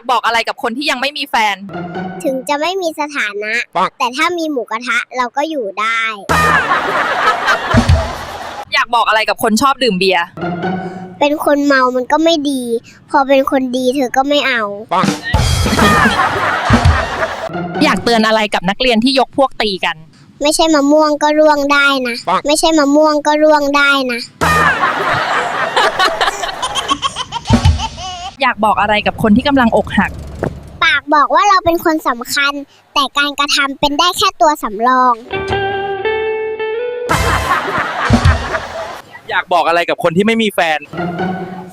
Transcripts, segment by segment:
ากบอกอะไรกับคนที่ยังไม่มีแฟน ถึงจะไม่มีสถานะ แต่ถ้ามีหมูกระทะเราก็อยู่ได้ อยากบอกอะไรกับคนชอบดื่มเบียร์เป็นคนเมามันก็ไม่ดี พอเป็นคนดีเธอก็ไม่เอา อยากเตือนอะไรกับนักเรียนที่ยกพวกตีกัน ไม่ใช่มะม่วงก็ร่วงได้นะ ไม่ใช่มะม่วงก็ร่วงได้นะ บอกอะไรกับคนที่กำลังอกหัก ปากบอกว่าเราเป็นคนสำคัญ แต่การกระทำเป็นได้แค่ตัวสำรอง อยากบอกอะไรกับคนที่ไม่มีแฟน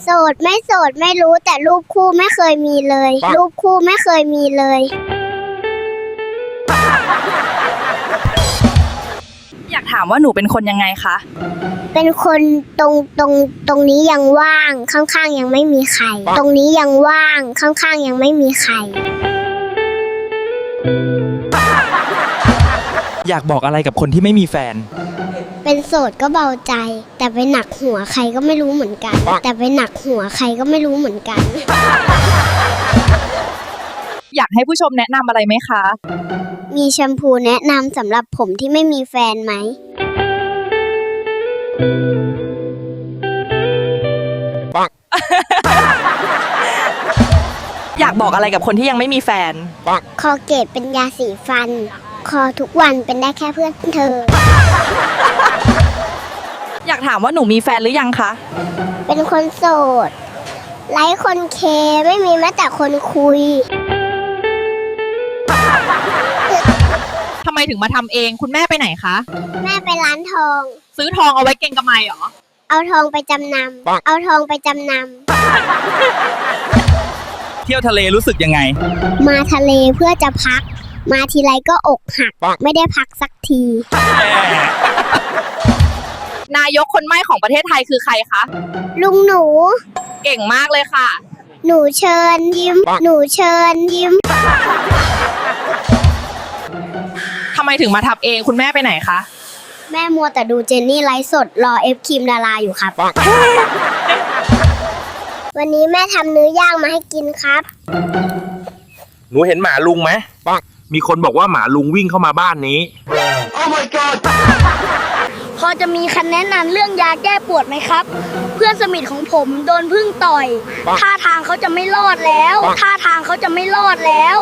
โสดไม่โสดไม่รู้แต่รูปคู่ไม่เคยมีเลย รูปคู่ไม่เคยมีเลยอยาก ถามว่าหนูเป็นคนยังไงคะ เป็นคนตรงตรงตรงนี้ยังว่างข้างๆยังไม่มีใคร ตรงนี้ยังว่างข้างๆยังไม่มีใคร อยากบอกอะไรกับคนที่ไม่มีแฟน เป็นโสดก็เบาใจ แต่ไปหนักหัวใครก็ไม่รู้เหมือนกัน แต่ไปหนักหัวใครก็ไม่รู้เหมือนกัน อยากให้ผู้ชมแนะนำอะไรไหมคะ มีแชมพูแนะนำสำหรับผมที่ไม่มีแฟนไหม อยากบอกอะไรกับคนที่ยังไม่มีแฟน คอเกตเป็นยาสีฟัน คอทุกวันเป็นได้แค่เพื่อนเธอ อยากถามว่าหนูมีแฟนหรือยังคะ เป็นคนโสด ไร้คนเคไม่มีแม้แต่คนคุย ทำไมถึงมาทำเอง คุณแม่ไปไหนคะ แม่ไปร้านทอง ซื้อทองเอาไว้เก็งกำไรเหรอ เอาทองไปจำนำเอาทองไปจำนเที่ยวทะเลรู้สึกยังไงำมาทะเลเพื่อจะพัก มาทีไรก็อกหัก ไม่ได้พักสักที นายกคนใหม่ของประเทศไทยคือใครคะ ลุงหนู เก่งมากเลยค่ะ หนูเชิญยิ้ม หนูเชิญยิ้ม ไมถึงมาทำเองคุณแม่ไปไหนคะ แม่มัวแต่ดูเจนนี่ไลฟ์สดรอเอฟครีมดาราอยู่ครับ วันนี้แม่ทำเนื้อย่างมาให้กินครับ หนูเห็นหมาลุงไหมมีคนบอกว่าหมาลุงวิ่งเข้ามาบ้านนี้ พอจะมีคำแนะนำเรื่องยาแก้ปวดไหมครับ เพื่อนสมิทของผมโดนพึ่งต่อย ท่าทางเขาจะไม่รอดแล้ว ท่าทางเขาจะไม่รอดแล้ว